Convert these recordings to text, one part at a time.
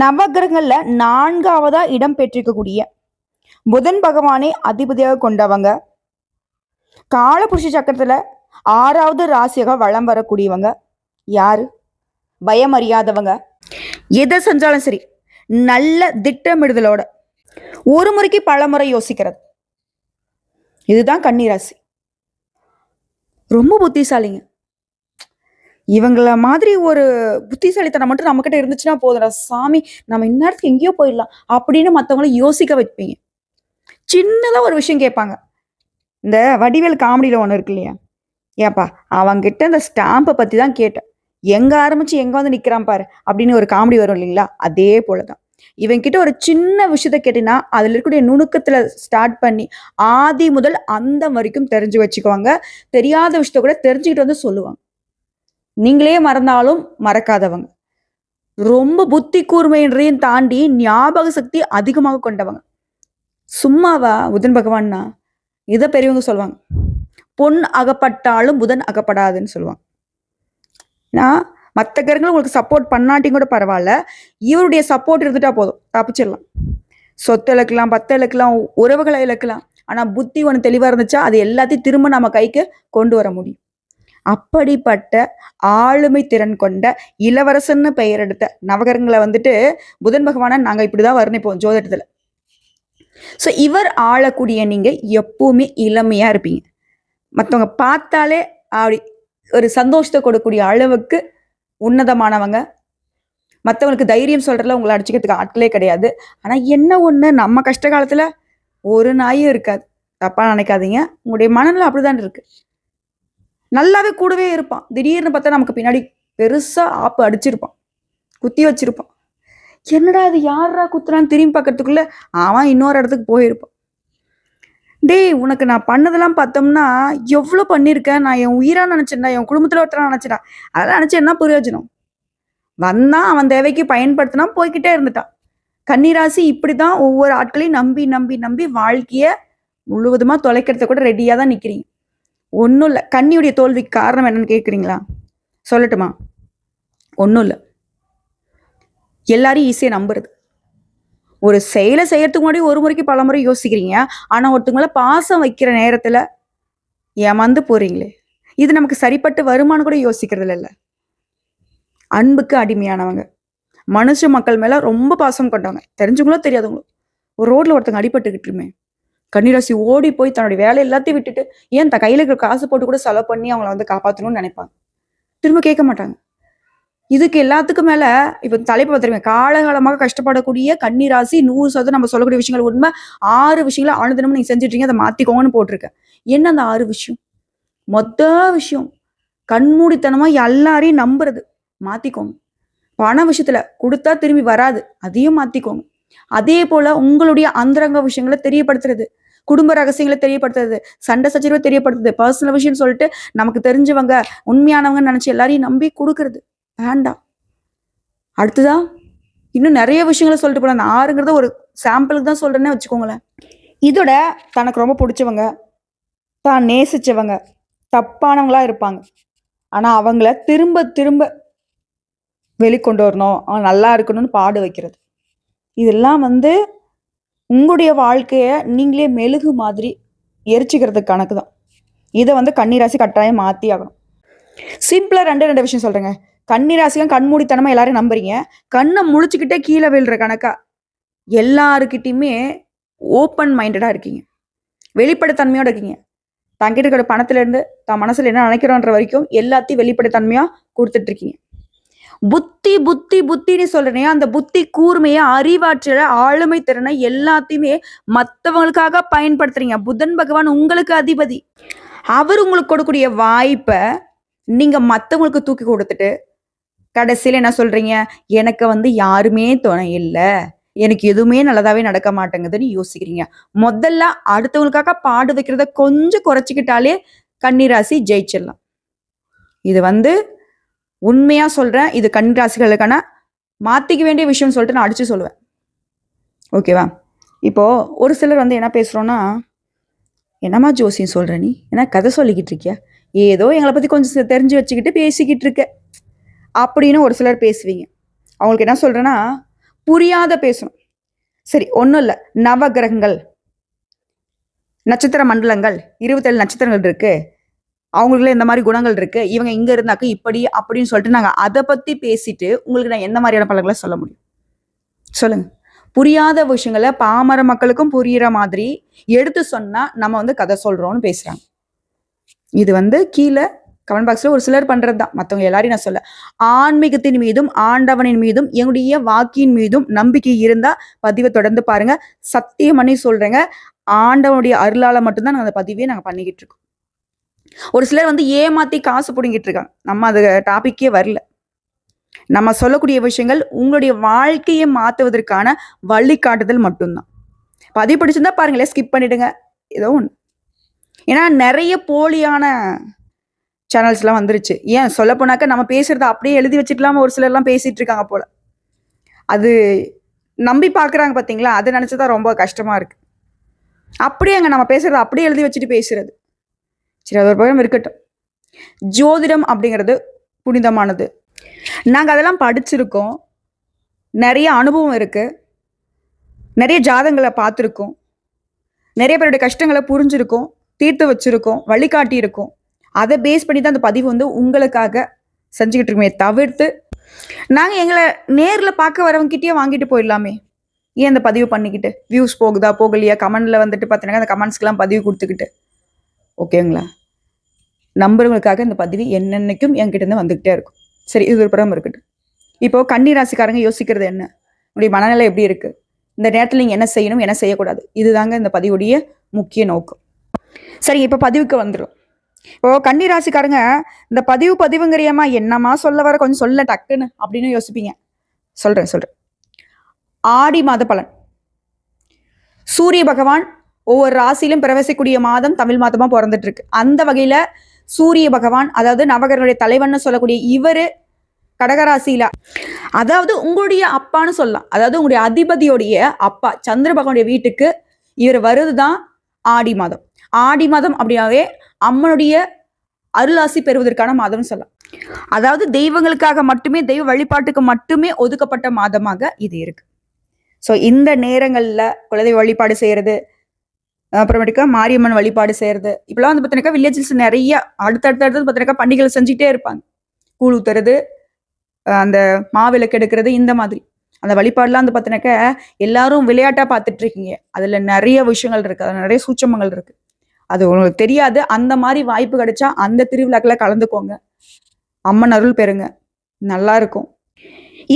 நவகிரகங்களில் நான்காவதா இடம் பெற்றிருக்கக்கூடிய புதன் பகவானை அதிபதியாக கொண்டவங்க. காலபுருஷ சக்கரத்தில் ஆறாவது ராசியாக வலம் வரக்கூடியவங்க. யார்? பயம் அறியாதவங்க எதை செஞ்சாலும் சரி நல்ல திட்டமிடுதலோட ஒரு முறைக்கு பல முறை யோசிக்கிறது. இதுதான் கன்னிராசி ரொம்ப புத்திசாலிங்க. இவங்கள மாதிரி ஒரு புத்திசாலித்தனம் மட்டும் நம்மக்கிட்ட இருந்துச்சுன்னா போதுடா சாமி நம்ம இந்நேரத்துக்கு எங்கேயோ போயிடலாம் அப்படின்னு மற்றவங்கள யோசிக்க வைப்பீங்க. சின்னதாக ஒரு விஷயம் கேட்பாங்க. இந்த வடிவேல் காமெடியில் ஒன்று இருக்கு இல்லையா? ஏப்பா அவங்கிட்ட இந்த ஸ்டாம்பை பற்றி தான் கேட்டேன். எங்கே ஆரம்பித்து எங்கே வந்து நிற்கிறான் பாரு அப்படின்னு ஒரு காமெடி வரும் இல்லைங்களா? அதே போல தான் இவன்கிட்ட ஒரு சின்ன விஷயத்த கேட்டீங்கன்னா அதில் இருக்கக்கூடிய நுணுக்கத்தில் ஸ்டார்ட் பண்ணி ஆதி முதல் அந்த வரைக்கும் தெரிஞ்சு வச்சுக்குவாங்க. தெரியாத விஷயத்த கூட தெரிஞ்சுக்கிட்டு வந்து சொல்லுவாங்க. நீங்களே மறந்தாலும் மறக்காதவங்க. ரொம்ப புத்தி கூர்மையின்றையும் தாண்டி ஞாபக சக்தி அதிகமாக கொண்டவங்க. சும்மாவா புதன் பகவான்னா? இதை பெரியவங்க சொல்லுவாங்க. பொன் அகப்பட்டாலும் புதன் அகப்படாதுன்னு சொல்லுவாங்க. நான் மற்ற கிரகங்கள் உங்களுக்கு சப்போர்ட் பண்ணாட்டியும் கூட பரவாயில்ல. இவருடைய சப்போர்ட் இருந்துட்டா போதும். தப்பிச்சிடலாம். சொத்து இழக்கலாம் பத்த இழக்கலாம் உறவுகளை இழக்கலாம். ஆனால் புத்தி ஒன்று தெளிவாக இருந்துச்சா அது எல்லாத்தையும் திரும்ப நம்ம கைக்கு கொண்டு வர முடியும். அப்படிப்பட்ட ஆளுமை திறன் கொண்ட இளவரசன்னு பெயர் எடுத்த நவகரங்களை வந்துட்டு புதன் பகவானை நாங்கள் இப்படிதான் வர்ணிப்போம் ஜோதிடத்தில். ஸோ இவர் ஆளக்கூடிய நீங்கள் எப்பவுமே இளமையாக இருப்பீங்க. மற்றவங்க பார்த்தாலே அப்படி ஒரு சந்தோஷத்தை கொடுக்கக்கூடிய அளவுக்கு உன்னதமானவங்க. மற்றவங்களுக்கு தைரியம் சொல்கிறதுல உங்களை அடிச்சுக்கிறதுக்கு ஆட்களே கிடையாது. ஆனால் என்ன ஒன்று நம்ம கஷ்ட காலத்தில் ஒரு நாயும் இருக்காது. தப்பாக நினைக்காதீங்க. உங்களுடைய மனநிலை அப்படிதான் இருக்குது நல்லாவே கூடவே இருப்பான். திடீர்னு பார்த்தா நமக்கு பின்னாடி பெருசாக ஆப்பு அடிச்சிருப்பான். குத்தி வச்சிருப்பான். என்னடா இது யாரா குத்துறான்னு திரும்பி பார்க்கறதுக்குள்ள அவன் இன்னொரு இடத்துக்கு போயிருப்பான். டேய் உனக்கு நான் பண்ணதெல்லாம் பார்த்தோம்னா எவ்வளோ பண்ணியிருக்கேன் நான் என் உயிரா நினச்சேன்டா என் குடும்பத்தில் ஒருத்தரா நினச்சேடா அதெல்லாம் நினச்சி என்ன பிரயோஜனம்? வந்தான் அவன் தேவைக்கு பயன்படுத்தினா போய்கிட்டே இருந்துட்டான். கன்னிராசி இப்படி தான் ஒவ்வொரு ஆட்களையும் நம்பி நம்பி நம்பி வாழ்க்கையை முழுவதுமாக தொலைக்கிறத கூட ரெடியாக தான் நிற்கிறீங்க ஒன்றும் இல்லை கன்னியுடைய தோல்விக்கு காரணம் என்னன்னு கேட்குறீங்களா சொல்லட்டுமா? ஒன்றும் இல்லை எல்லாரையும் ஈஸியாக நம்புறது. ஒரு செயலை செய்யறதுக்கு முன்னாடி ஒரு முறைக்கு பல முறை யோசிக்கிறீங்க. ஆனால் ஒருத்தவங்கள பாசம் வைக்கிற நேரத்தில் ஏமாந்து போறீங்களே. இது நமக்கு சரிப்பட்டு வருமானம் கூட யோசிக்கிறது இல்லை. அன்புக்கு அடிமையானவங்க. மனுஷ மக்கள் மேல ரொம்ப பாசம் கொண்டவங்க. தெரிஞ்சவங்களோ தெரியாதவங்களோ ஒரு ரோட்ல ஒருத்தங்க அடிபட்டுக்கிட்டுருமே கன்னிராசி ஓடி போய் தன்னுடைய வேலை எல்லாத்தையும் விட்டுட்டு ஏன் தன் கையில இருக்கிற காசு போட்டு கூட செலவு பண்ணி அவங்கள வந்து காப்பாற்றணும்னு நினைப்பாங்க. திரும்ப கேட்க மாட்டாங்க. இதுக்கு எல்லாத்துக்கும் மேல இப்ப தலைப்பு பார்த்துருங்க. காலகாலமாக கஷ்டப்படக்கூடிய கன்னிராசி நூறு சதவீதம் நம்ம சொல்லக்கூடிய விஷயங்கள் உண்மை. ஆறு விஷயங்களை ஆனந்தனமும் நீங்க செஞ்சுட்டு அதை மாத்திக்கோங்கன்னு போட்டிருக்கேன் என்ன அந்த ஆறு விஷயம்? மொத்த விஷயம். கண்மூடித்தனமா எல்லாரையும் நம்புறது. மாத்திக்கோங்க. பண விஷயத்துல கொடுத்தா திரும்பி வராது. அதையும் மாத்திக்கோங்க. அதே போல உங்களுடைய அந்தரங்க விஷயங்களை தெரியப்படுத்துறது. குடும்ப ரகசியங்களை தெரியப்படுத்துறது சண்டை சச்சரவை தெரியப்படுத்துது பர்சனல் விஷயம் சொல்லிட்டு நமக்கு தெரிஞ்சவங்க உண்மையானவங்க நினைச்சு எல்லாரையும் நம்பி கொடுக்கறது. வேண்டாம். அடுத்ததா இன்னும் நிறைய விஷயங்களை சொல்லிட்டு போல அந்த ஆறுங்கிறத ஒரு சாம்பிளுக்கு தான் சொல்றேன்னே வச்சுக்கோங்களேன். இதோட தனக்கு ரொம்ப பிடிச்சவங்க தான் நேசிச்சவங்க தப்பானவங்களா இருப்பாங்க. ஆனா அவங்கள திரும்ப திரும்ப வெளிக்கொண்டு வரணும். அவன் நல்லா இருக்கணும்னு பாடு வைக்கிறது. இதெல்லாம் வந்து உங்களுடைய வாழ்க்கையை நீங்களே மெழுகு மாதிரி எரிச்சிக்கிறதுக்கு கணக்கு தான் இதை வந்து கன்னிராசி கட்டாயம் மாற்றி ஆகணும். சிம்பிளாக ரெண்டு ரெண்டு விஷயம் சொல்கிறேங்க கன்னிராசியும் கண்மூடித்தனமாக எல்லாரையும் நம்புறீங்க. கண்ணை முழிச்சுக்கிட்டே கீழே விழுற கணக்கா? எல்லாருக்கிட்டையுமே ஓப்பன் மைண்டடாக இருக்கீங்க. வெளிப்படைத்தன்மையோடு இருக்கீங்க. தங்கிட்டு இருக்கிற பணத்துலேருந்து தான் மனசில் என்ன நினைக்கிறோன்ற வரைக்கும் எல்லாத்தையும் வெளிப்படைத்தன்மையாக கொடுத்துட்ருக்கீங்க புத்தி புத்தி புத்தின்னு சொல்றேனே அந்த புத்தி கூர்மையை அறிவாற்றல ஆளுமை திறனை எல்லாத்தையுமே மற்றவங்களுக்காக பயன்படுத்துறீங்க. புதன் பகவான் உங்களுக்கு அதிபதி. அவர் உங்களுக்கு கொடுக்கக்கூடிய வாய்ப்பை நீங்க மற்றவங்களுக்கு தூக்கி கொடுத்துட்டு கடைசியில் என்ன சொல்றீங்க? எனக்கு வந்து யாருமே துணை இல்லை. எனக்கு எதுவுமே நல்லதாவே நடக்க மாட்டேங்குதுன்னு யோசிக்கிறீங்க. முதல்ல அடுத்தவங்களுக்காக பாடு வைக்கிறத கொஞ்சம் குறைச்சிக்கிட்டாலே கன்னிராசி ஜெயிச்சிடலாம். இது வந்து உண்மையாக சொல்கிறேன் இது கன்னிராசிகளுக்கான மாற்றிக்க வேண்டிய விஷயம்னு சொல்லிட்டு நான் அடித்து சொல்லுவேன். ஓகேவா இப்போது ஒரு சிலர் வந்து என்ன பேசுகிறோன்னா என்னம்மா ஜோசியம் சொல்கிற நீ? என்ன கதை சொல்லிக்கிட்டு இருக்கியா? ஏதோ எங்களை பற்றி கொஞ்சம் தெரிஞ்சு வச்சுக்கிட்டு பேசிக்கிட்டு இருக்க. அப்படின்னு ஒரு சிலர் பேசுவீங்க. அவங்களுக்கு என்ன சொல்கிறேன்னா புரியாத பேசணும். சரி ஒன்றும் இல்லை. நவகிரகங்கள் நட்சத்திர மண்டலங்கள் இருபத்தேழு நட்சத்திரங்கள் இருக்குது அவங்களுக்குள்ள இந்த மாதிரி குணங்கள் இருக்கு. இவங்க இங்க இருந்தாக்க இப்படி அப்படின்னு சொல்லிட்டு நாங்க அதை பத்தி பேசிட்டு உங்களுக்கு நான் எந்த மாதிரியான பழங்களை சொல்ல முடியும்? சொல்லுங்க. புரியாத விஷயங்களை பாமர மக்களுக்கும் புரியுற மாதிரி எடுத்து சொன்னா நம்ம வந்து கதை சொல்றோம்னு பேசுறாங்க. இது வந்து கீழே கமெண்ட் பாக்ஸ்ல ஒரு சிலர் பண்றது தான். மற்றவங்க எல்லாரையும் நான் சொல்ல. ஆன்மீகத்தின் மீதும் ஆண்டவனின் மீதும் என்னுடைய வாக்கின் மீதும் நம்பிக்கை இருந்தா பதிவை தொடர்ந்து பாருங்க. சத்தியம் பண்ணி சொல்றேங்க. ஆண்டவனுடைய அருளால மட்டும்தான் நாங்கள் அந்த பதிவே நாங்கள் பண்ணிக்கிட்டு இருக்கோம். ஒரு சிலர் வந்து ஏமாத்தி காசு பிடுங்கிட்டு இருக்காங்க. நம்ம அது டாபிக்கே வரல. நம்ம சொல்லக்கூடிய விஷயங்கள் உங்களுடைய வாழ்க்கையை மாற்றுவதற்கான வழிகாட்டுதல் மட்டும்தான். பதிவு பிடிச்சிருந்தா பாருங்களேன் ஸ்கிப் பண்ணிடுங்க. ஏதோ ஒன்று ஏன்னா நிறைய போலியான சேனல்ஸ்லாம் வந்துருச்சு. ஏன்? சொல்ல போனாக்க நம்ம பேசுறத அப்படியே எழுதி வச்சுக்கலாம ஒரு சிலர்லாம் பேசிட்டு இருக்காங்க போல. அது நம்பி பார்க்குறாங்க பார்த்தீங்களா அதை நினச்சதான் ரொம்ப கஷ்டமாக இருக்குது அப்படியே அங்கே நம்ம பேசுறத அப்படியே எழுதி வச்சுட்டு பேசுறது. சரி அது ஒரு பக்கம் இருக்கட்டும். ஜோதிடம் அப்படிங்கிறது புனிதமானது. நாங்கள் அதெல்லாம் படிச்சிருக்கோம். நிறைய அனுபவம் இருக்குது நிறைய ஜாதங்களை பார்த்துருக்கோம். நிறைய பேருடைய கஷ்டங்களை புரிஞ்சிருக்கோம். தீர்த்து வச்சிருக்கோம். வழிகாட்டி இருக்கோம் அதை பேஸ் பண்ணி தான் அந்த பதிவு வந்து உங்களுக்காக செஞ்சுக்கிட்டு இருக்கோமே தவிர்த்து நாங்கள் எங்களை நேரில் பார்க்க வரவங்ககிட்டயே வாங்கிட்டு போயிடலாமே. ஏன் அந்த பதிவு பண்ணிக்கிட்டு? வியூஸ் போகுதா போகலையா? கமெண்டில் வந்துட்டு பார்த்தீங்கன்னா அந்த கமெண்ட்ஸ்க்கெலாம் பதிவு கொடுத்துக்கிட்டு. ஓகேங்களா? நம்புறவங்களுக்காக இந்த பதிவு என்னென்னைக்கும் என்கிட்ட இருந்து இருக்கும். சரி இது ஒரு புறம் இருக்கட்டும். இப்போது கன்னி ராசிக்காரங்க யோசிக்கிறது என்ன? உங்களுடைய மனநிலை எப்படி இருக்குது இந்த நேரத்தில் நீங்கள் என்ன செய்யணும் என்ன செய்யக்கூடாது? இதுதாங்க இந்த பதிவுடைய முக்கிய நோக்கம். சரி இப்போ பதிவுக்கு வந்துடும் இப்போ கன்னி ராசிக்காரங்க இந்த பதிவு பதிவுங்கிறியம்மா என்னம்மா சொல்ல வர? கொஞ்சம் சொல்ல டக்குன்னு அப்படின்னு யோசிப்பீங்க. சொல்கிறேன் சொல்கிறேன் ஆடி மாத பலன். சூரிய பகவான் ஒவ்வொரு ராசியிலும் பிரவேசிக்கூடிய மாதம் தமிழ் மாதமா பிறந்துட்டு இருக்கு அந்த வகையில சூரிய பகவான் அதாவது நவகரனுடைய தலைவன்னு சொல்லக்கூடிய இவரு கடகராசியில அதாவது உங்களுடைய அப்பான்னு சொல்லலாம். அதாவது உங்களுடைய அதிபதியோடைய அப்பா சந்திர பகவானுடைய வீட்டுக்கு இவர் வருதுதான் ஆடி மாதம். ஆடி மாதம் அப்படின்னாவே அம்மனுடைய அருளாசி பெறுவதற்கான மாதம்னு சொல்லலாம். அதாவது தெய்வங்களுக்காக மட்டுமே தெய்வ வழிபாட்டுக்கு மட்டுமே ஒதுக்கப்பட்ட மாதமாக இது இருக்கு. ஸோ இந்த நேரங்களில் குலதெய்வ வழிபாடு செய்யறது அப்புறமேட்டுக்கா மாரியம்மன் வழிபாடு செய்யறது இப்பெல்லாம் வந்து பார்த்தீங்கன்னா வில்லேஜஸ் நிறைய அடுத்தடுத்து அடுத்தது பார்த்தீங்கன்னா பண்டிகைகள் செஞ்சுட்டே இருப்பாங்க. கூழ் ஊத்துறது அந்த மாவிளக்கு எடுக்கிறது இந்த மாதிரி. அந்த வழிபாடுலாம் வந்து பார்த்தீங்கன்னாக்கா எல்லாரும் விளையாட்டா பார்த்துட்டு இருக்கீங்க அதுல நிறைய விஷயங்கள் இருக்கு. அதில் நிறைய சூச்சமங்கள் இருக்கு. அது உங்களுக்கு தெரியாது. அந்த மாதிரி வாய்ப்பு கிடைச்சா அந்த திருவிழாக்களை கலந்துக்கோங்க. அம்மன் அருள் பெறுங்க. நல்லா இருக்கும்.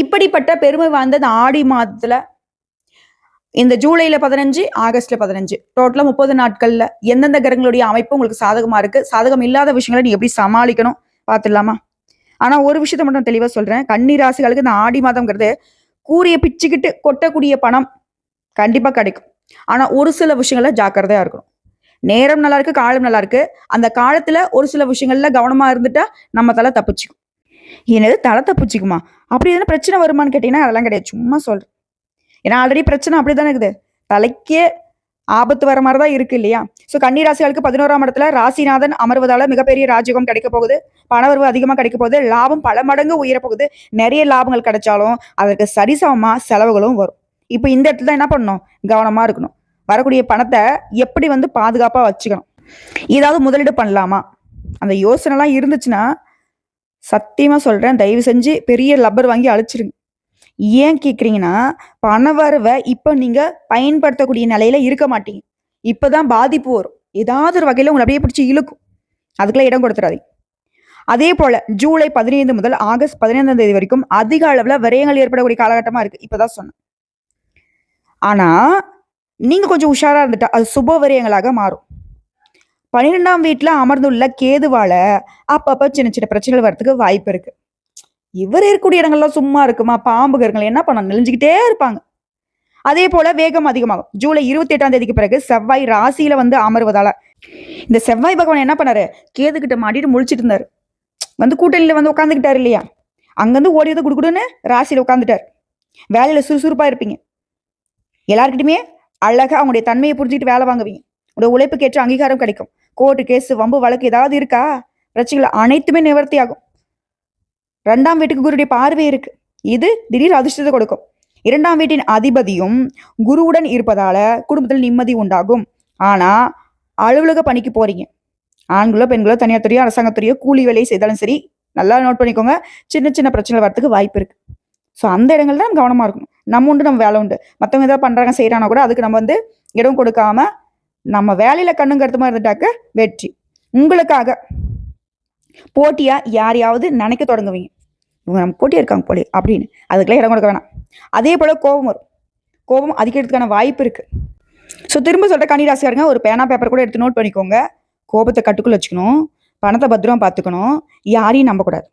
இப்படிப்பட்ட பெருமை வாய்ந்த ஆடி மாதத்துல இந்த ஜூலைல பதினஞ்சு ஆகஸ்ட்ல பதினஞ்சு. டோட்டலா முப்பது நாட்கள்ல எந்தெந்த கிரகங்களுடைய அமைப்பு உங்களுக்கு சாதகமா இருக்கு? சாதகம் இல்லாத விஷயங்களை நீ எப்படி சமாளிக்கணும்? பார்த்துடலாமா? ஆனா ஒரு விஷயத்த மட்டும் தெளிவா சொல்றேன். கன்னி ராசிகளுக்கு இந்த ஆடி மாதம்ங்கிறது கூரிய பிச்சுக்கிட்டு கொட்டக்கூடிய பணம் கண்டிப்பா கிடைக்கும். ஆனா ஒரு சில விஷயங்கள ஜாக்கிரதையா இருக்கணும். நேரம் நல்லா இருக்கு காலம் நல்லா இருக்கு. அந்த காலத்துல ஒரு சில விஷயங்கள்ல கவனமா இருந்துட்டா நம்ம தலை தப்பிச்சுக்கும். என்னது தலை தப்பிச்சுக்குமா? அப்படி எதுனா பிரச்சனை வருமான்னு கேட்டீங்கன்னா அதெல்லாம் கிடையாது. சும்மா சொல்றேன். ஏன்னா ஆல்ரெடி பிரச்சனை அப்படி தானே இருக்குது. தலைக்கே ஆபத்து வர மாதிரி தான் இருக்கு இல்லையா? ஸோ கன்னிராசிகளுக்கு பதினோராம் இடத்துல ராசிநாதன் அமர்வதால மிகப்பெரிய ராஜயோகம் கிடைக்க போகுது. பணவரவு அதிகமாக கிடைக்க போகுது. லாபம் பல மடங்கு உயர போகுது. நிறைய லாபங்கள் கிடைச்சாலும் அதற்கு சரிசமமாக செலவுகளும் வரும். இப்போ இந்த இடத்துல தான் என்ன பண்ணணும்? கவனமாக இருக்கணும். வரக்கூடிய பணத்தை எப்படி வந்து பாதுகாப்பாக வச்சுக்கணும்? ஏதாவது முதலீடு பண்ணலாமா? அந்த யோசனைலாம் இருந்துச்சுன்னா சத்தியமாக சொல்கிறேன் தயவு செஞ்சு பெரிய லப்பர் வாங்கி அழிச்சிருங்க. ஏன் கேட்குறீங்கன்னா பண வரவை இப்போ நீங்கள் பயன்படுத்தக்கூடிய நிலையில இருக்க மாட்டீங்க. இப்பதான் பாதிப்பு வரும். ஏதாவது ஒரு வகையில் உங்களை அப்படியே பிடிச்சி இழுக்கும். அதுக்கெல்லாம் இடம் கொடுத்துறாதீங்க. அதே போல் ஜூலை பதினைந்து முதல் ஆகஸ்ட் பதினைந்தாம் தேதி வரைக்கும் அதிக அளவில் விரயங்கள் ஏற்படக்கூடிய காலகட்டமாக இருக்குது இப்போ தான் சொன்னேன். ஆனால் நீங்கள் கொஞ்சம் உஷாராக இருந்துட்டா அது சுப விரயங்களாக மாறும். பன்னிரெண்டாம் வீட்டில் அமர்ந்துள்ள கேதுவால அப்பப்போ சின்ன சின்ன பிரச்சனைகள் வரதுக்கு வாய்ப்பு இருக்குது இவர் இருக்கக்கூடிய இடங்கள்லாம் சும்மா இருக்குமா? பாம்பு கருங்கள் என்ன பண்ண? நெளிஞ்சுக்கிட்டே இருப்பாங்க. அதே போல வேகம் அதிகமாகும். ஜூலை இருபத்தி எட்டாம் தேதிக்கு பிறகு செவ்வாய் ராசியில வந்து அமர்வதால இந்த செவ்வாய் பகவான் என்ன பண்ணாரு? கேதுகிட்ட மாட்டிட்டு முழிச்சிட்டு இருந்தாரு. வந்து கூட்டணியில வந்து உட்காந்துக்கிட்டாரு இல்லையா? அங்கிருந்து ஓடியதை குடுக்குடுன்னு ராசியில உட்காந்துட்டார் வேலையில சுறுசுறுப்பா இருப்பீங்க. எல்லாருக்கிட்டுமே அழகா அவங்களுடைய தன்மையை புரிஞ்சுக்கிட்டு வேலை வாங்குவீங்க. உங்களோட உழைப்புக்கேற்ற அங்கீகாரம் கிடைக்கும். கோர்ட்டு கேஸ் வம்பு வழக்கு ஏதாவது இருக்கா? பிரச்சனைகள் அனைத்துமே நிவர்த்தி ஆகும் ரெண்டாம் வீட்டுக்கு குருடைய பார்வை இருக்கு. இது திடீர் அதிர்ஷ்டத்தை கொடுக்கும். இரண்டாம் வீட்டின் அதிபதியும் குருவுடன் இருப்பதால குடும்பத்தில் நிம்மதி உண்டாகும். ஆனா அலுவலக பணிக்கு போறீங்க. ஆண்களோ பெண்களோ தனியார் துறையோ அரசாங்கத்துறையோ கூலி வேலையை செய்தாலும் சரி நல்லா நோட் பண்ணிக்கோங்க. சின்ன சின்ன பிரச்சனை வரதுக்கு வாய்ப்பு இருக்கு. ஸோ அந்த இடங்கள் தான் கவனமா இருக்கணும். நம்ம உண்டு நம்ம வேலை உண்டு. மற்றவங்க ஏதாவது பண்றாங்க செய்யறாங்க கூட அதுக்கு நம்ம வந்து இடம் கொடுக்காம நம்ம வேலையில கண்ணுங்கிறது மாதிரி இருந்துட்டாக்க வெற்றி. உங்களுக்காக போட்டியா யாரையாவது நினைக்க தொடங்குவீங்க. இவங்க நம்ம போட்டியா இருக்காங்க போலே அப்படின்னு. அதுக்கெல்லாம் இடம் கொடுக்க வேணாம். அதே போல் கோபம் வரும். கோபம் அதிகரிக்கிறதுக்கான வாய்ப்பு இருக்குது ஸோ திரும்ப சொல்கிற கன்னிராசிக்காரங்க ஒரு பேனா பேப்பர் கூட எடுத்து நோட் பண்ணிக்கோங்க. கோபத்தை கட்டுக்குள்ள வச்சுக்கணும். பணத்தை பத்திரமா பார்த்துக்கணும். யாரையும் நம்பக்கூடாது.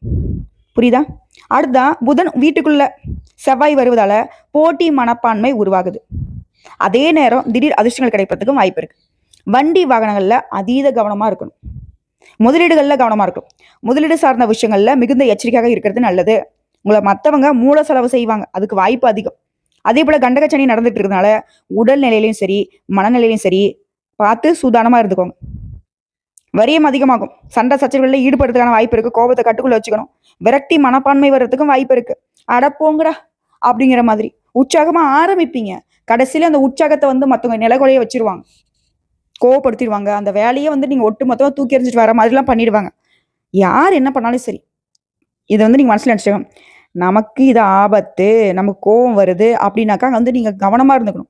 புரியுதா? அடுத்ததான் புதன் வீட்டுக்குள்ள செவ்வாய் வருவதால் போட்டி மனப்பான்மை உருவாகுது. அதே நேரம் திடீர் அதிர்ஷ்டங்கள் கிடைப்பதுக்கும் வாய்ப்பு இருக்குது வண்டி வாகனங்களில் அதீத கவனமாக இருக்கணும். முதலீடுகள்ல கவனமா இருக்கும் முதலீடு சார்ந்த விஷயங்கள்ல மிகுந்த எச்சரிக்கையாக இருக்கிறது நல்லது. உங்களை மற்றவங்க மூல செலவு செய்வாங்க. அதுக்கு வாய்ப்பு அதிகம். அதே போல கண்டகச்சனி நடந்துட்டு இருக்கிறதுனால உடல் நிலையிலையும் சரி மனநிலையிலையும் சரி பார்த்து சூதானமாக இருந்துக்கோங்க. வரியம் அதிகமாகும். சண்டை சச்சரவுகளில் ஈடுபடுறதுக்கான வாய்ப்பு இருக்கு. கோபத்தை கட்டுக்குள்ள வச்சுக்கணும். விரக்தி மனப்பான்மை வர்றதுக்கும் வாய்ப்பு இருக்கு. அட போங்கடா அப்படிங்கிற மாதிரி. உற்சாகமா ஆரம்பிப்பீங்க. கடைசியில அந்த உற்சாகத்தை வந்து மத்தவங்க நிலகொலையை வச்சிருவாங்க. கோவப்படுத்திடுவாங்க. அந்த வேலையை வந்து நீங்கள் ஒட்டு மொத்தமாக தூக்கி எறிஞ்சிட்டு வர மாதிரிலாம் பண்ணிடுவாங்க. யார் என்ன பண்ணாலும் சரி. இதை வந்து நீங்கள் மனசில் நினைச்சுக்கோங்க. நமக்கு இது ஆபத்து நமக்கு கோவம் வருது அப்படின்னாக்கா வந்து நீங்கள் கவனமாக இருந்துக்கணும்.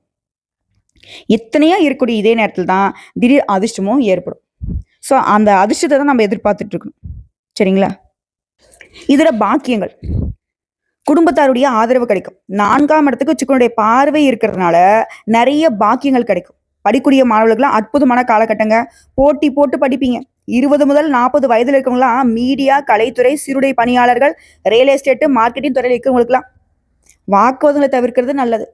இத்தனையா இருக்கக்கூடிய இதே நேரத்தில் தான் திடீர் அதிர்ஷ்டமும் ஏற்படும். ஸோ அந்த அதிர்ஷ்டத்தை தான் நம்ம எதிர்பார்த்துட்டு இருக்கணும். சரிங்களா? இதில் பாக்கியங்கள். குடும்பத்தாருடைய ஆதரவு கிடைக்கும். நான்காம் இடத்துக்கு சிக்கனுடைய பார்வை இருக்கிறதுனால நிறைய பாக்கியங்கள் கிடைக்கும். படிக்கூடிய மாணவர்களுக்குலாம் அற்புதமான காலகட்டங்க. போட்டி போட்டு படிப்பீங்க. இருபது முதல் நாற்பது வயதுல இருக்கவங்களாம் மீடியா கலைத்துறை சிறுடை பணியாளர்கள் ரியல் எஸ்டேட்டு மார்க்கெட்டிங் துறையில் இருக்கிறவங்களுக்குலாம் வாக்குவாதங்களை தவிர்க்கிறது நல்லது.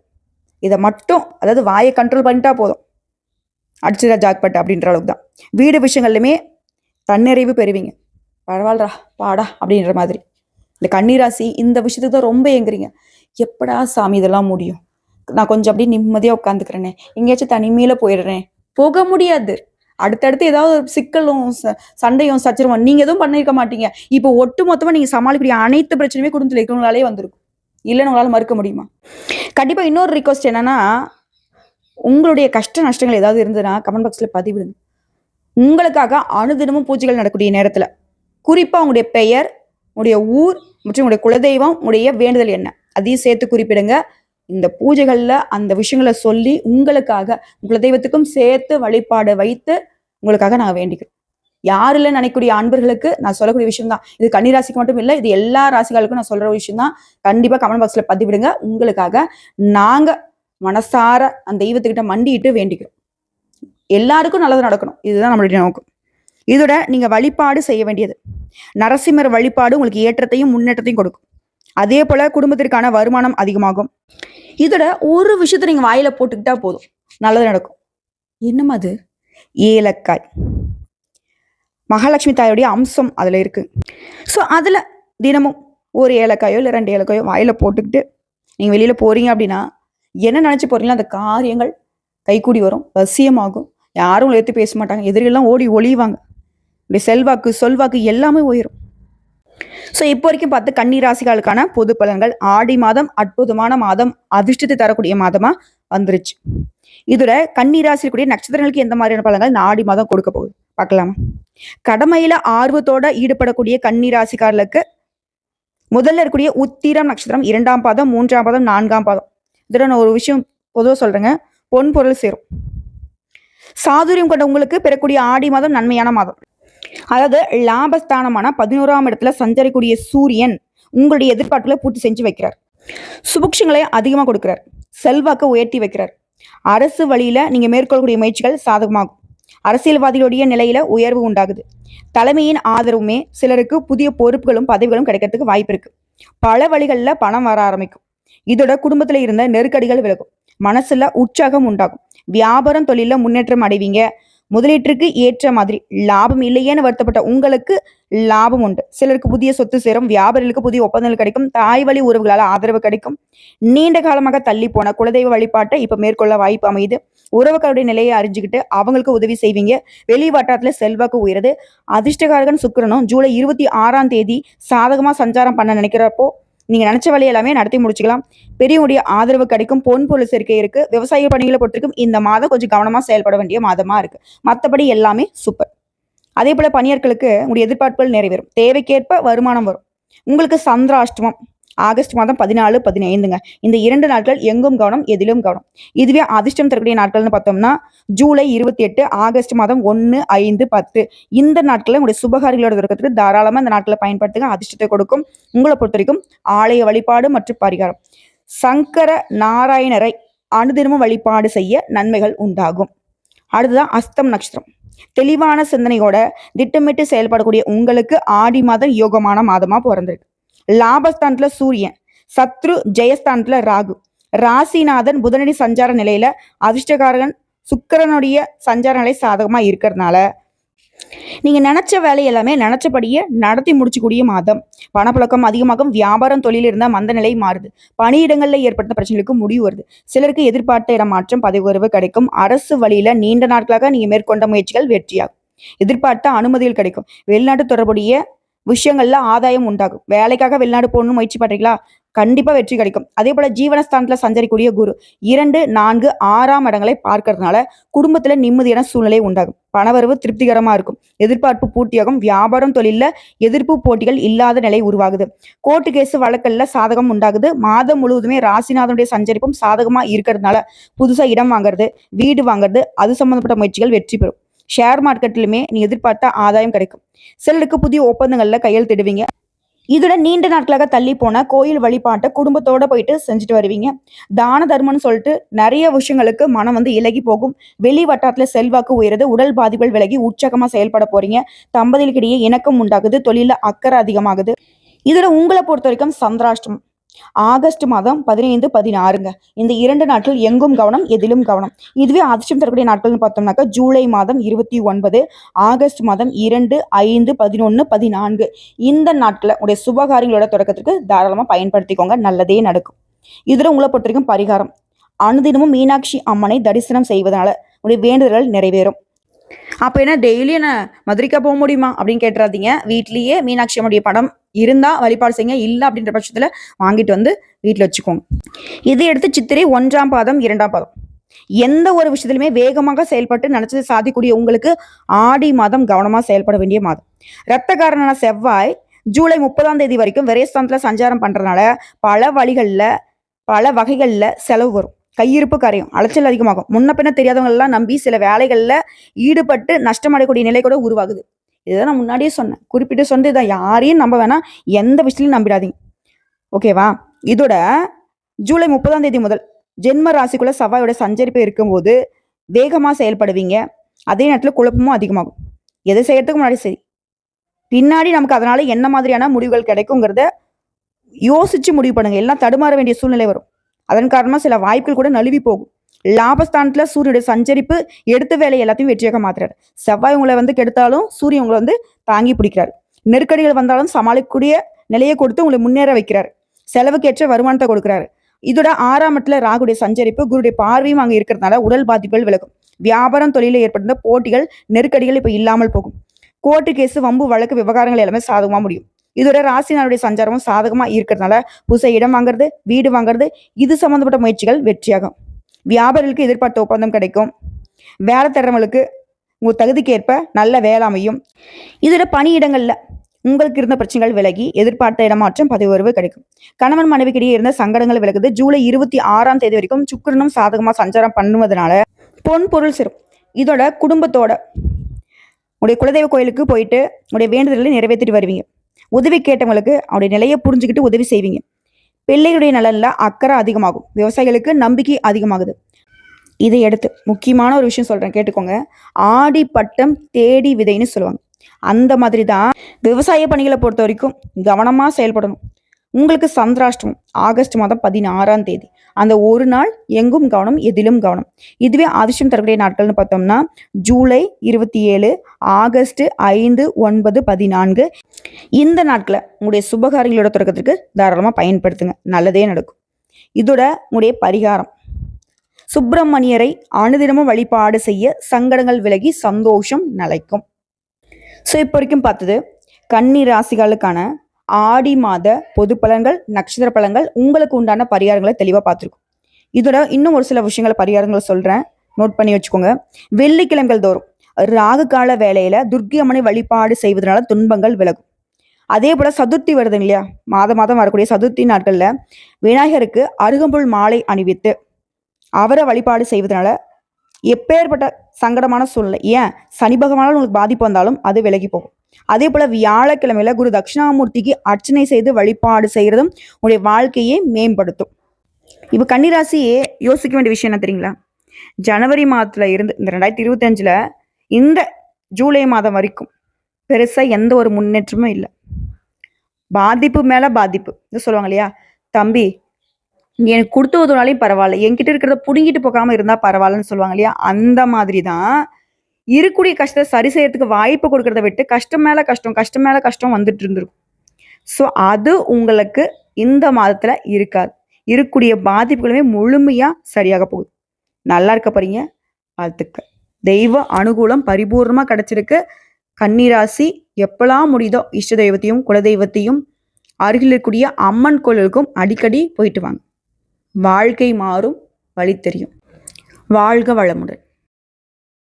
இதை மட்டும் அதாவது வாயை கண்ட்ரோல் பண்ணிட்டா போதும். அடிச்சுதா ஜாக்பட் அப்படின்ற அளவுக்கு தான். வீடு விஷயங்கள்லையுமே தன்னிறைவு பெறுவீங்க. பரவாயில்லடா பாடா அப்படின்ற மாதிரி. இந்த கன்னிராசி இந்த விஷயத்துக்கு தான் ரொம்ப ஏங்குறீங்க. எப்படா சாமி இதெல்லாம் முடியும்? நான் கொஞ்சம் அப்படியே நிம்மதியாக உட்காந்துக்கிறேனே எங்கேயாச்சும் தனிமையில போயிடுறேன். போக முடியாது. அடுத்தடுத்து ஏதாவது சிக்கலும் ச- சண்டையும் சச்சரவும் நீங்க எதுவும் பண்ணிருக்க மாட்டீங்க. இப்போ ஒட்டு மொத்தமா நீங்க சமாளிக்கக்கூடிய அனைத்து பிரச்சனையுமே குடும்பத்தில் இருக்கிறவங்களாலே வந்திருக்கும். இல்லைன்னு உங்களால மறுக்க முடியுமா? கண்டிப்பா இன்னொரு ரிக்வஸ்ட் என்னன்னா உங்களுடைய கஷ்ட நஷ்டங்கள் ஏதாவது இருந்ததுன்னா கமெண்ட் பாக்ஸ்ல பதிவிடுங்க. உங்களுக்காக அனுதினமும் பூஜைகள் நடக்கக்கூடிய நேரத்துல குறிப்பா உங்களுடைய பெயர் உங்களுடைய ஊர் மற்றும் உங்களுடைய குலதெய்வம் உங்களுடைய வேண்டுதல் என்ன? அதையும் சேர்த்து குறிப்பிடுங்க. இந்த பூஜைகளில் அந்த விஷயங்களை சொல்லி உங்களுக்காக குலதெய்வத்துக்கும் சேர்த்து வழிபாடு வைத்து உங்களுக்காக நான் வேண்டிக்கிறேன். யாருல நினைக்கக்கூடிய அன்பர்களுக்கு நான் சொல்லக்கூடிய விஷயம் தான் இது கன்னிராசிக்கு மட்டும் இல்லை இது எல்லா ராசிகளுக்கும் நான் சொல்ற விஷயம்தான். விஷயம் தான் கண்டிப்பா கமெண்ட் பாக்ஸ்ல பதிவிடுங்க. உங்களுக்காக நாங்க மனசார அந்த தெய்வத்துக்கிட்ட மண்டிட்டு வேண்டிக்கிறோம். எல்லாருக்கும் நல்லது நடக்கணும். இதுதான் நம்மளுடைய நோக்கம். இதோட நீங்க வழிபாடு செய்ய வேண்டியது. நரசிம்மர் வழிபாடு உங்களுக்கு ஏற்றத்தையும் முன்னேற்றத்தையும் கொடுக்கும். அதே போல குடும்பத்திற்கான வருமானம் அதிகமாகும். இதோட ஒரு விஷயத்த நீங்க வாயில போட்டுக்கிட்டா போதும். நல்லது நடக்கும். என்னம்மா அது? ஏலக்காய். மகாலட்சுமி தாயோடைய அம்சம் அதுல இருக்கு. ஸோ அதுல தினமும் ஒரு ஏலக்காயோ இல்லை ரெண்டு ஏலக்காயோ வாயில போட்டுக்கிட்டு நீங்க வெளியில போறீங்க அப்படின்னா என்ன நினைச்சு போறீங்களோ அந்த காரியங்கள் கைகூடி வரும். வசியமாகும் யாரும் எடுத்து பேச மாட்டாங்க. எதிரிகள்லாம் ஓடி ஒளிவாங்க இப்படி செல்வாக்கு சொல்வாக்கு எல்லாமே உயரும். ஸோ இப்போ வரைக்கும் பார்த்து கன்னி ராசிகளுக்கான பொது பலன்கள் ஆடி மாதம் அற்புதமான மாதம் அதிர்ஷ்டத்தை தரக்கூடிய மாதமா வந்துருச்சு. இதோட கன்னி ராசிக்கூடிய நட்சத்திரங்களுக்கு எந்த மாதிரியான பலன்கள் இந்த ஆடி மாதம் கொடுக்க போகுது? பார்க்கலாமா? கடமையில ஆர்வத்தோட ஈடுபடக்கூடிய கன்னி ராசிக்காரர்களுக்கு முதல்ல இருக்கக்கூடிய உத்திரம் நட்சத்திரம் இரண்டாம் பாதம் மூன்றாம் பாதம் நான்காம் பாதம். இதோட நான் ஒரு விஷயம் பொதுவாக சொல்றேங்க. பொன் பொருள் சேரும். சாதுரியம் கொண்ட உங்களுக்கு பெறக்கூடிய ஆடி மாதம் நன்மையான மாதம். அதாவது லாபஸ்தானமான பதினோராம் இடத்துல சஞ்சரிக்கூடிய சூரியன் உங்களுடைய எதிர்பார்ப்புகளை பூர்த்தி செஞ்சு வைக்கிறார். சுபுக்ஷங்களை அதிகமாக கொடுக்கிறார். செல்வாக்க உயர்த்தி வைக்கிறார். அரசு வழியில நீங்க மேற்கொள்ளக்கூடிய முயற்சிகள் சாதகமாகும். அரசியல்வாதிகளுடைய நிலையில உயர்வு உண்டாகுது. தலைமையின் ஆதரவுமே சிலருக்கு புதிய பொறுப்புகளும் பதவிகளும் கிடைக்கிறதுக்கு வாய்ப்பு இருக்கு. பல வழிகளில் பணம் வர ஆரம்பிக்கும். இதோட குடும்பத்துல இருந்த நெருக்கடிகள் விலகும். மனசுல உற்சாகம் உண்டாகும். வியாபாரம் தொழில முன்னேற்றம் அடைவீங்க. முதலீட்டிற்கு ஏற்ற மாதிரி லாபம் இல்லையேன்னு வருத்தப்பட்ட உங்களுக்கு லாபம் உண்டு. சிலருக்கு புதிய சொத்து சேரும் வியாபாரிகளுக்கு புதிய ஒப்பந்தங்கள் கிடைக்கும் தாய் வழி உறவுகளால் ஆதரவு கிடைக்கும். நீண்ட காலமாக தள்ளி போன குலதெய்வ வழிபாட்டை இப்ப மேற்கொள்ள வாய்ப்பு அமையுது. உறவுகளுடைய நிலையை அறிஞ்சுக்கிட்டு அவங்களுக்கு உதவி செய்வீங்க. வெளி வட்டாரத்துல செல்வாக்கு உயருது. அதிர்ஷ்டகாரகன் சுக்கிரனும் ஜூலை இருபத்தி ஆறாம் தேதி சாதகமா சஞ்சாரம் பண்ண நினைக்கிறப்போ நீங்கள் நினச்ச வழி எல்லாமே நடத்தி முடிச்சுக்கலாம். பெரியவங்களுடைய ஆதரவு கிடைக்கும். பொன் பொருள் சேர்க்கை இருக்குது விவசாய பணிகளை பொறுத்திருக்கும் இந்த மாதம் கொஞ்சம் கவனமாக செயல்பட வேண்டிய மாதமாக இருக்குது மற்றபடி எல்லாமே சூப்பர் அதே போல் பணியாட்களுக்கு உங்களுடைய எதிர்பார்ப்புகள் நிறைவேறும். தேவைக்கேற்ப வருமானம் வரும். உங்களுக்கு சந்திராஷ்டமம் ஆகஸ்ட் மாதம் பதினாலு பதினைந்துங்க. இந்த இரண்டு நாட்கள் எங்கும் கவனம் எதிலும் கவனம். இதுவே அதிர்ஷ்டம் தரக்கூடிய நாட்கள்னு பார்த்தோம்னா ஜூலை இருபத்தி எட்டு ஆகஸ்ட் மாதம் ஒன்று ஐந்து பத்து. இந்த நாட்களில் உங்களுடைய சுபகாரிகளோட இருக்கிறதுக்கு தாராளமாக இந்த நாட்களை பயன்படுத்துங்க. அதிர்ஷ்டத்தை கொடுக்கும். உங்களை பொறுத்த வரைக்கும் ஆலய வழிபாடு மற்றும் பரிகாரம். சங்கர நாராயணரை அனுதினமும் வழிபாடு செய்ய நன்மைகள் உண்டாகும். அடுத்ததான் அஸ்தம் நட்சத்திரம். தெளிவான சிந்தனையோட திட்டமிட்டு செயல்படக்கூடிய உங்களுக்கு ஆடி மாதம் யோகமான மாதமா பிறந்திருக்கு. லாபஸ்தானத்துல சூரியன் சத்ரு ஜெயஸ்தானத்துல ராகு. ராசிநாதன் புதனடி சஞ்சார நிலையில அதிர்ஷ்டகாரகன் சுக்கிரனுடைய சஞ்சார நிலை சாதகமா இருக்கிறதுனால நீங்க நினைச்ச வேலை எல்லாமே நினைச்சபடியே நடத்தி முடிச்சக்கூடிய மாதம். பணப்புழக்கம் அதிகமாகும் வியாபாரம் தொழில் இருந்தால் மந்த நிலை மாறுது. பணியிடங்களில் ஏற்பட்ட பிரச்சனைகளுக்கு முடிவு வருது. சிலருக்கு எதிர்பார்த்த இடமாற்றம் பதவி உயர்வு கிடைக்கும். அரசு வழியில நீண்ட நாட்களாக நீங்க மேற்கொண்ட முயற்சிகள் வெற்றியாகும். எதிர்பார்த்த அனுமதிகள் கிடைக்கும். வெளிநாட்டு தொடர்புடைய விஷயங்கள்ல ஆதாயம் உண்டாகும். வேலைக்காக வெளிநாடு போகணும்னு முயற்சி பண்றீங்களா? கண்டிப்பா வெற்றி கிடைக்கும். அதே போல ஜீவனஸ்தானத்துல சஞ்சரிக்கூடிய குரு. இரண்டு நான்கு ஆறாம் இடங்களை பார்க்கறதுனால குடும்பத்துல நிம்மதியான சூழ்நிலை உண்டாகும். பணவரவு திருப்திகரமா இருக்கும். எதிர்பார்ப்பு பூர்த்தியாகும். வியாபாரம் தொழில எதிர்ப்பு போட்டிகள் இல்லாத நிலை உருவாகுது. கோர்ட்டு கேஸ் வழக்கல்ல சாதகம் உண்டாகுது. மாதம் முழுவதுமே ராசிநாதனுடைய சஞ்சரிப்பும் சாதகமா இருக்கிறதுனால புதுசா இடம் வாங்குறது வீடு வாங்குறது அது சம்பந்தப்பட்ட முயற்சிகள் வெற்றி பெறும். ஷேர் மார்க்கெட்லையுமே நீ எதிர்பார்த்த ஆதாயம் கிடைக்கும். சிலருக்கு புதிய ஒப்பந்தங்கள்ல கையெழுத்திடுவீங்க. இதோட நீண்ட நாட்களாக தள்ளி போன கோயில் வழிபாட்டை குடும்பத்தோட போயிட்டு செஞ்சுட்டு வருவீங்க. தான தர்மம்னு சொல்லிட்டு நிறைய விஷயங்களுக்கு மனம் வந்து இலகி போகும். வெளி வட்டாரத்துல செல்வாக்கு உயருது உடல் பாதிப்புகள் விலகி உற்சாகமா செயல்பட போறீங்க. தம்பதிகளுக்கிடையே இணக்கம் உண்டாகுது தொழில அக்கறை அதிகமாகுது. இதோட உங்களை பொறுத்த வரைக்கும் சந்திராஷ்டமம். ஆகஸ்ட் மாதம் பதினைந்து பதினாறுங்க. இந்த இரண்டு நாட்கள் எங்கும் கவனம் எதிலும் கவனம். இதுவே அதிர்ஷ்டம் தரக்கூடிய நாட்கள்னு பார்த்தோம்னாக்கா ஜூலை மாதம் இருபத்தி ஒன்பது ஆகஸ்ட் மாதம் இரண்டு ஐந்து பதினொன்று பதினான்கு. இந்த நாட்களை உடைய சுபகாரியங்களோட தொடக்கத்திற்கு தாராளமாக பயன்படுத்திக்கோங்க. நல்லதே நடக்கும். இதில் உங்களை பொறுத்த வரைக்கும் பரிகாரம். அனுதினமும் மீனாட்சி அம்மனை தரிசனம் செய்வதனால உடைய வேண்டுதல்கள் நிறைவேறும். அப்போ என்ன டெய்லி என்ன மதுரைக்கா போக முடியுமா? அப்படின்னு கேட்டுறாதீங்க. வீட்லேயே மீனாட்சி அம்மனுடைய படம் இருந்தால் வழிபாடு செய்யுங்க. இல்லை அப்படின்ற பட்சத்தில் வாங்கிட்டு வந்து வீட்டில் வச்சுக்கோங்க. இதை எடுத்து சித்திரை ஒன்றாம் பாதம் இரண்டாம் பாதம். எந்த ஒரு விஷயத்திலுமே வேகமாக செயல்பட்டு நினச்சது சாதிக்கூடிய உங்களுக்கு ஆடி மாதம் கவனமாக செயல்பட வேண்டிய மாதம். இரத்தக்காரனான செவ்வாய் ஜூலை முப்பதாம் தேதி வரைக்கும் விரைஸ்தானத்தில் சஞ்சாரம் பண்ணுறதுனால பல வழிகளில் பல வகைகளில் செலவு வரும். கையிருப்பு கரையும் அலைச்சல் அதிகமாகும். முன்ன பின்ன தெரியாதவங்க எல்லாம் நம்பி சில வேலைகளில் ஈடுபட்டு நஷ்டமடையக்கூடிய நிலை கூட உருவாகுது. இதை நான் முன்னாடியே சொன்னேன். குறிப்பிட்டு சொன்னது இதை யாரையும் நம்ப வேணாம் எந்த விஷயத்துலையும் நம்பிடாதீங்க. ஓகேவா இதோட ஜூலை முப்பதாம் தேதி முதல் ஜென்ம ராசிக்குள்ள செவ்வாயோட சஞ்சரிப்பு இருக்கும்போது வேகமாக செயல்படுவீங்க. அதே நேரத்தில் குழப்பமும் அதிகமாகும். எதை செய்யறதுக்கு முன்னாடி சரி. பின்னாடி நமக்கு அதனால என்ன மாதிரியான முடிவுகள் கிடைக்குங்கிறத யோசிச்சு முடிவு பண்ணுங்க. எல்லாம் தடுமாற வேண்டிய சூழ்நிலை வரும். அதன் காரணமாக சில வாய்ப்புகள் கூட நழுவி போகும். லாபஸ்தானத்தில் சூரியனுடைய சஞ்சரிப்பு எடுத்த வேலை எல்லாத்தையும் வெற்றியாக மாத்துறாரு. செவ்வாய் உங்களை வந்து கெடுத்தாலும் சூரியன் உங்களை வந்து தாங்கி பிடிக்கிறாரு. நெருக்கடிகள் வந்தாலும் சமாளிக்கக்கூடிய நிலையை கொடுத்து உங்களை முன்னேற வைக்கிறார். செலவுக்கேற்ற வருமானத்தை கொடுக்குறாரு. இதோட ஆறாம் இடத்துல ராகுடைய சஞ்சரிப்பு குருடைய பார்வையும் அங்கே இருக்கிறதுனால உடல் பாதிப்புகள் விலகும். வியாபாரம் தொழிலில் ஏற்பட்டிருந்த போட்டிகள் நெருக்கடிகள் இப்போ இல்லாமல் போகும். கோர்ட்டு கேஸ் வம்பு வழக்கு விவகாரங்கள் எல்லாமே சாதகமாக முடியும். இதோட ராசினாருடைய சஞ்சாரமும் சாதகமா இருக்கிறதுனால புதுசை இடம் வாங்குறது வீடு வாங்குறது இது சம்பந்தப்பட்ட முயற்சிகள் வெற்றியாகும். வியாபாரிகளுக்கு எதிர்பார்த்த ஒப்பந்தம் கிடைக்கும். வேலை தரவங்களுக்கு உங்கள் தகுதிக்கேற்ப நல்ல வேலை அமையும். இதோட பணியிடங்களில் உங்களுக்கு இருந்த பிரச்சனைகள் விலகி எதிர்பார்த்த இடமாற்றம் பதவி உறவு கிடைக்கும். கணவன் மனைவிக்கிடையே இருந்த சங்கடங்கள் விலகுது. ஜூலை இருபத்தி ஆறாம் தேதி வரைக்கும் சுக்கிரனும் சாதகமாக சஞ்சாரம் பண்ணுவதனால பொன் பொருள் சிறும் இதோட குடும்பத்தோட உடைய குலதெய்வ கோயிலுக்கு போயிட்டு உடைய வேண்டுதல்களை நிறைவேற்றிட்டு வருவீங்க. உதவி கேட்டவங்களுக்கு அவருடைய நிலையை புரிஞ்சுக்கிட்டு உதவி செய்வீங்க. பிள்ளைகளுடைய நலன்ல அக்கறை அதிகமாகும். விவசாயிகளுக்கு நம்பிக்கை அதிகமாகுது. இதை எடுத்து முக்கியமான ஒரு விஷயம் சொல்றேன் கேட்டுக்கோங்க. ஆடி பட்டம் தேடி விதைன்னு சொல்லுவாங்க. அந்த மாதிரி தான் விவசாய பணிகளை பொறுத்த வரைக்கும் கவனமா செயல்படணும். உங்களுக்கு சந்திராஷ்டமம் ஆகஸ்ட் மாதம் பதினாறாம் தேதி. அந்த ஒரு நாள் எங்கும் கவனம் எதிலும் கவனம். இதுவே அதிர்ஷ்டம் தரக்கூடிய நாட்கள்னு பார்த்தோம்னா ஜூலை இருபத்தி ஏழு ஆகஸ்ட் ஐந்து ஒன்பது பதினான்கு. இந்த நாட்களை உங்களுடைய சுபகாரியங்களோட தொடக்கத்திற்கு தாராளமாக பயன்படுத்துங்க. நல்லதே நடக்கும். இதோட உங்களுடைய பரிகாரம். சுப்பிரமணியரை அனுதினமும் வழிபாடு செய்ய சங்கடங்கள் விலகி சந்தோஷம் நிலைக்கும். ஸோ இப்போ வரைக்கும் பார்த்தது கன்னி ராசிகளுக்கான ஆடி மாத பொது பலன்கள் நட்சத்திர பலன்கள் உங்களுக்கு உண்டான பரிகாரங்களை தெளிவாக பார்த்துருக்கோம். இதோட இன்னும் ஒரு சில விஷயங்களை பரிகாரங்களை சொல்கிறேன் நோட் பண்ணி வச்சுக்கோங்க. வெள்ளிக்கிழமைகள் தோறும் ராகு கால வேலையில துர்க்கி அம்மனை வழிபாடு செய்வதனால துன்பங்கள் விலகும். அதே போல் சதுர்த்தி வருது இல்லையா? மாதம் மாதம் வரக்கூடிய சதுர்த்தி நாட்களில் விநாயகருக்கு அருகம்புல் மாலை அணிவித்து அவரை வழிபாடு செய்வதனால எப்பேற்பட்ட சங்கடமான சூழ்நிலை ஏன்? சனி பகவானால் உங்களுக்கு பாதிப்பு வந்தாலும் அது விலகி போகும். அதே போல வியாழக்கிழமையில குரு தட்சிணாமூர்த்திக்கு அர்ச்சனை செய்து வழிபாடு செய்யறதும் உங்களுடைய வாழ்க்கையை மேம்படுத்தும். இப்போ கன்னிராசியே யோசிக்க வேண்டிய விஷயம் என்ன தெரியுங்களா? ஜனவரி மாதத்துல இருந்து இந்த ரெண்டாயிரத்தி இருபத்தஞ்சுல இந்த ஜூலை மாதம் வரைக்கும் பெருசா எந்த ஒரு முன்னேற்றமும் இல்லை. பாதிப்பு மேல பாதிப்பு. இது சொல்லுவாங்க இல்லையா? தம்பி நீ எனக்கு கொடுத்து உதவினாலையும் பரவாயில்ல. என்கிட்ட இருக்கிறத புடுங்கிட்டு போகாமல் இருந்தால் பரவாயில்லன்னு சொல்லுவாங்க இல்லையா? அந்த மாதிரி தான் இருக்கக்கூடிய கஷ்டத்தை சரி செய்யறதுக்கு வாய்ப்பு கொடுக்கறத விட்டு கஷ்டம் மேலே கஷ்டம் கஷ்டம் மேலே கஷ்டம் வந்துட்டு இருந்திருக்கும். ஸோ அது உங்களுக்கு இந்த மாதத்தில் இருக்காது. இருக்கக்கூடிய பாதிப்புகளுமே முழுமையாக சரியாக போகுது. நல்லா இருக்க போறீங்க. வாழ்த்துக்கள். தெய்வ அனுகூலம் பரிபூர்ணமாக கிடைச்சிருக்கு. கன்னிராசி எப்பெல்லாம் முடியுதோ இஷ்ட தெய்வத்தையும் குலதெய்வத்தையும் அருகில் இருக்கக்கூடிய அம்மன் கோயிலுக்கும் அடிக்கடி போயிட்டு வாங்க. வாழ்க்கை மாறும் வழி தெரியும். வாழ்க வளமுடன்.